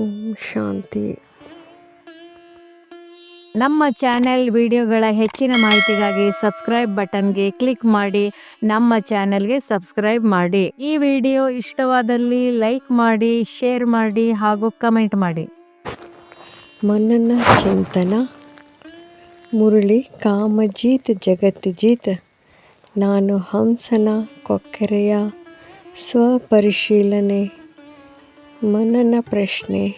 ಓಂ ಶಾಂತಿ. ನಮ್ಮ ಚಾನೆಲ್ ವಿಡಿಯೋಗಳ ಹೆಚ್ಚಿನ ಮಾಹಿತಿಗಾಗಿ ಸಬ್ಸ್ಕ್ರೈಬ್ ಬಟನ್ಗೆ ಕ್ಲಿಕ್ ಮಾಡಿ ನಮ್ಮ ಚಾನೆಲ್ಗೆ ಸಬ್ಸ್ಕ್ರೈಬ್ ಮಾಡಿ. ಈ ವಿಡಿಯೋ ಇಷ್ಟವಾದಲ್ಲಿ ಲೈಕ್ ಮಾಡಿ ಶೇರ್ ಮಾಡಿ ಹಾಗೂ ಕಮೆಂಟ್ ಮಾಡಿ. ಮನನ ಚಿಂತನ ಮುರುಳಿ ಕಾಮಜೀತ್ ಜಗತ್ ಜೀತ್ ನಾನು ಹಂಸನ ಕೊಕ್ಕರೆಯ ಸ್ವಪರಿಶೀಲನೆ ಮನನ ಪ್ರಶ್ನೆ.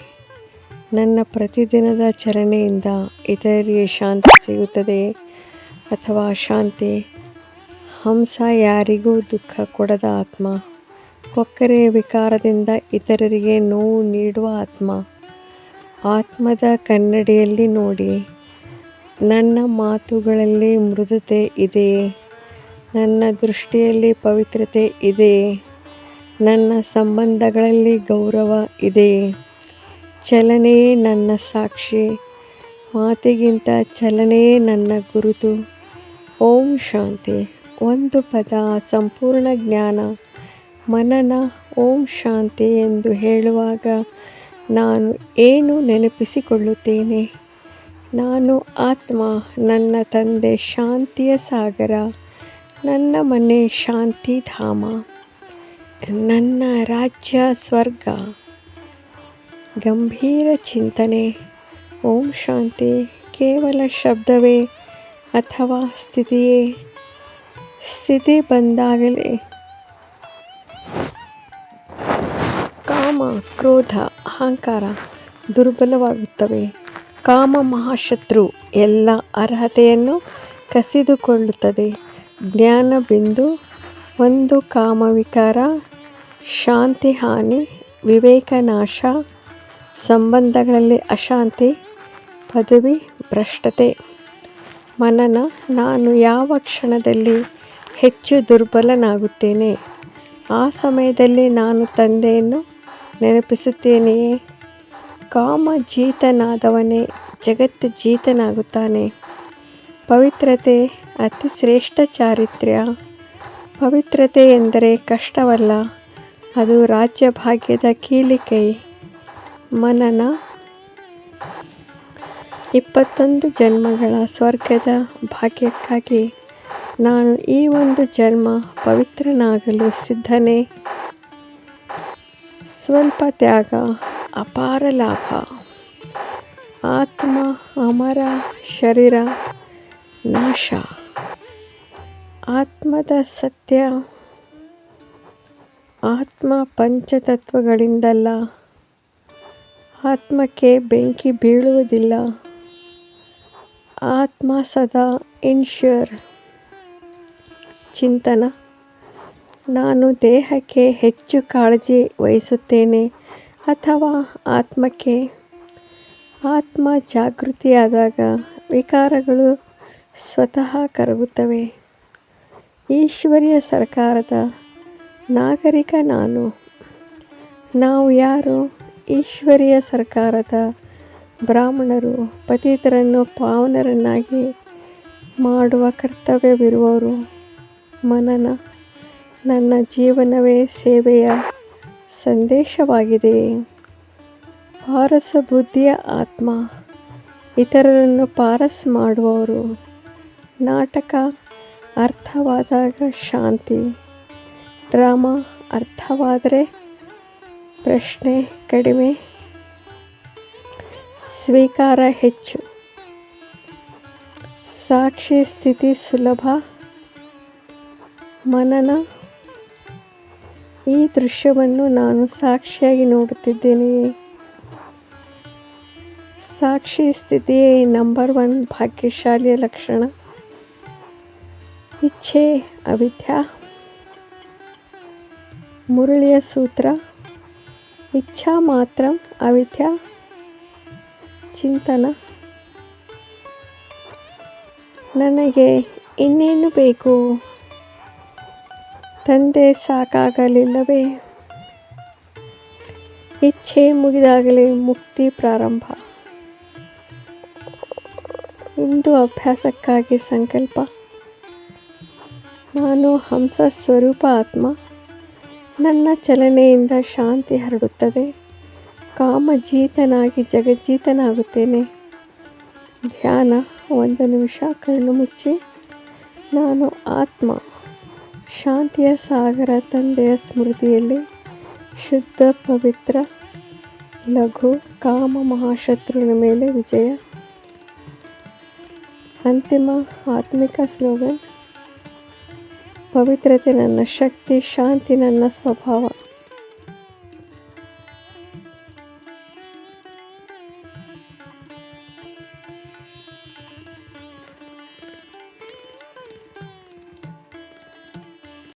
ನನ್ನ ಪ್ರತಿದಿನದ ಚರಣೆಯಿಂದ ಇತರರಿಗೆ ಶಾಂತಿ ಸಿಗುತ್ತದೆಯೇ ಅಥವಾ ಅಶಾಂತಿ? ಹಂಸ ಯಾರಿಗೂ ದುಃಖ ಕೊಡದ ಆತ್ಮ. ಕೊಕ್ಕರೆ ವಿಕಾರದಿಂದ ಇತರರಿಗೆ ನೋವು ನೀಡುವ ಆತ್ಮ. ಆತ್ಮದ ಕನ್ನಡಿಯಲ್ಲಿ ನೋಡಿ. ನನ್ನ ಮಾತುಗಳಲ್ಲಿ ಮೃದುತೆ ಇದೆಯೇ? ನನ್ನ ದೃಷ್ಟಿಯಲ್ಲಿ ಪವಿತ್ರತೆ ಇದೆಯೇ? ನನ್ನ ಸಂಬಂಧಗಳಲ್ಲಿ ಗೌರವ ಇದೆಯೇ ಚಲನೆಯೇ ನನ್ನ ಸಾಕ್ಷಿ. ಮಾತಿಗಿಂತ ಚಲನೆಯೇ ನನ್ನ ಗುರುತು. ಓಂ ಶಾಂತಿ. ಒಂದು ಪದ ಸಂಪೂರ್ಣ ಜ್ಞಾನ. ಮನನ ಓಂ ಶಾಂತಿ ಎಂದು ಹೇಳುವಾಗ ನಾನು ಏನು ನೆನಪಿಸಿಕೊಳ್ಳುತ್ತೇನೆ? ನಾನು ಆತ್ಮ, ನನ್ನ ತಂದೆ ಶಾಂತಿಯ ಸಾಗರ. ನನ್ನ ಮನೆ ಶಾಂತಿಧಾಮ. ನನ್ನ ರಾಜ್ಯ ಸ್ವರ್ಗ. ಗಂಭೀರ ಚಿಂತನೆ, ಓಂ ಶಾಂತಿ, ಕೇವಲ ಶಬ್ದವೇ ಅಥವಾ ಸ್ಥಿತಿಯೇ? ಸ್ಥಿತಿ ಬಂದಾಗಲೇ. ಕಾಮ, ಕ್ರೋಧ, ಅಹಂಕಾರ ದುರ್ಬಲವಾಗುತ್ತವೆ. ಕಾಮ ಮಹಾಶತ್ರು ಎಲ್ಲ ಅರ್ಹತೆಯನ್ನು ಕಸಿದುಕೊಳ್ಳುತ್ತದೆ. ಜ್ಞಾನ ಬಿಂದು ಒಂದು ಕಾಮವಿಕಾರ ಶಾಂತಿ, ಹಾನಿ, ವಿವೇಕ, ನಾಶ, ಸಂಬಂಧಗಳಲ್ಲಿ ಅಶಾಂತಿ, ಪದವಿ, ಭ್ರಷ್ಟತೆ, ಮನನ, ನಾನು ಯಾವ ಕ್ಷಣದಲ್ಲಿ ಹೆಚ್ಚು ದುರ್ಬಲನಾಗುತ್ತೇನೆ? ಆ ಸಮಯದಲ್ಲಿ ನಾನು ತಂದೆಯನ್ನು ನೆನಪಿಸುತ್ತೇನೆಯೇ? ಕಾಮ ಜೀತನಾದವನೇ ಜಗತ್ತು ಜೀತನಾಗುತ್ತಾನೆ ಪವಿತ್ರತೆ ಅತಿ ಶ್ರೇಷ್ಠ ಚಾರಿತ್ರ್ಯ. ಪವಿತ್ರತೆ ಎಂದರೆ ಕಷ್ಟವಲ್ಲ. ಅದು ರಾಜ್ಯ ಭಾಗ್ಯದ ಕೀಲಿಕೈ. ಮನನ. ಇಪ್ಪತ್ತೊಂದು ಜನ್ಮಗಳ ಸ್ವರ್ಗದ ಭಾಗ್ಯಕ್ಕಾಗಿ ನಾನು ಈ ಒಂದು ಜನ್ಮ ಪವಿತ್ರನಾಗಲು ಸಿದ್ಧನೇ. ಸ್ವಲ್ಪ ತ್ಯಾಗ, ಅಪಾರ ಲಾಭ. ಆತ್ಮ, ಅಮರ, ಶರೀರ, ನಾಶ. ಆತ್ಮದ ಸತ್ಯ ಆತ್ಮ ಪಂಚತತ್ವಗಳಿಂದಲ್ಲ. ಆತ್ಮಕ್ಕೆ ಬೆಂಕಿ ಬೀಳುವುದಿಲ್ಲ. ಆತ್ಮ ಸದಾ ಇನ್ಶ್ಯೂರ್. ಚಿಂತನ. ನಾನು ದೇಹಕ್ಕೆ ಹೆಚ್ಚು ಕಾಳಜಿ ವಹಿಸುತ್ತೇನೆ ಅಥವಾ ಆತ್ಮಕ್ಕೆ? ಆತ್ಮ ಜಾಗೃತಿಯಾದಾಗ ವಿಕಾರಗಳು ಸ್ವತಃ ಕರಗುತ್ತವೆ. ಈಶ್ವರೀಯ ಸರ್ಕಾರದ ನಾಗರಿಕ ನಾನು. ನಾವು ಯಾರು? ಈಶ್ವರಿಯ ಸರ್ಕಾರದ ಬ್ರಾಹ್ಮಣರು, ಪತಿತರನ್ನು ಪಾವನರನ್ನಾಗಿ ಮಾಡುವ ಕರ್ತವ್ಯವಿರುವವರು ಮನನ. ನನ್ನ ಜೀವನವೇ ಸೇವೆಯ ಸಂದೇಶವಾಗಿದೆ. ಪಾರಸ ಬುದ್ಧಿಯ ಆತ್ಮ, ಇತರರನ್ನು ಪಾರಸ್ ಮಾಡುವವರು. ನಾಟಕ ಅರ್ಥವಾದಾಗ ಶಾಂತಿ. ಡ್ರಾಮಾ ಅರ್ಥವಾದರೆ ಪ್ರಶ್ನೆ ಕಡಿಮೆ. ಸ್ವೀಕಾರ ಹೆಚ್ಚು. ಸಾಕ್ಷಿ ಸ್ಥಿತಿ ಸುಲಭ. ಮನನ. ಈ ದೃಶ್ಯವನ್ನು ನಾನು ಸಾಕ್ಷಿಯಾಗಿ ನೋಡುತ್ತಿದ್ದೇನೆ. ಸಾಕ್ಷಿ ಸ್ಥಿತಿಯೇ ನಂಬರ್ ಒನ್ ಭಾಗ್ಯಶಾಲಿಯ ಲಕ್ಷಣ. ಇಚ್ಛೆ, ಅವಿದ್ಯಾ ಮುರಳಿಯ ಸೂತ್ರ, ಇಚ್ಛಾ ಮಾತ್ರ ಅವಿದ್ಯಾ ಚಿಂತನ. ನನಗೆ ಇನ್ನೇನು ಬೇಕು? ತಂದೆ ಸಾಕಾಗಲಿಲ್ಲವೇ? ಇಚ್ಛೆ ಮುಗಿದಾಗಲೇ ಮುಕ್ತಿ ಪ್ರಾರಂಭ. ಇಂದು ಅಭ್ಯಾಸಕ್ಕಾಗಿ ಸಂಕಲ್ಪ. ನಾನು ಹಂಸ ಸ್ವರೂಪ ಆತ್ಮ. ನನ್ನ ಚಲನೆಯಿಂದ ಶಾಂತಿ ಹರಡುತ್ತದೆ. ಕಾಮಜೀತನಾಗಿ ಜಗಜ್ಜೀತನಾಗುತ್ತೇನೆ. ಧ್ಯಾನ, ಒಂದು ನಿಮಿಷ ಕಣ್ಣು ಮುಚ್ಚಿ. ನಾನು ಆತ್ಮ, ಶಾಂತಿಯ ಸಾಗರ ತಂದೆಯ ಸ್ಮೃತಿಯಲ್ಲಿ. ಶುದ್ಧ, ಪವಿತ್ರ, ಲಘು, ಕಾಮ ಮಹಾಶತ್ರುವಿನ ಮೇಲೆ ವಿಜಯ. ಅಂತಿಮ ಆತ್ಮಿಕ ಸ್ಲೋಗನ್. ಪವಿತ್ರತೆ ನನ್ನ ಶಕ್ತಿ ಶಾಂತಿ ನನ್ನ ಸ್ವಭಾವ.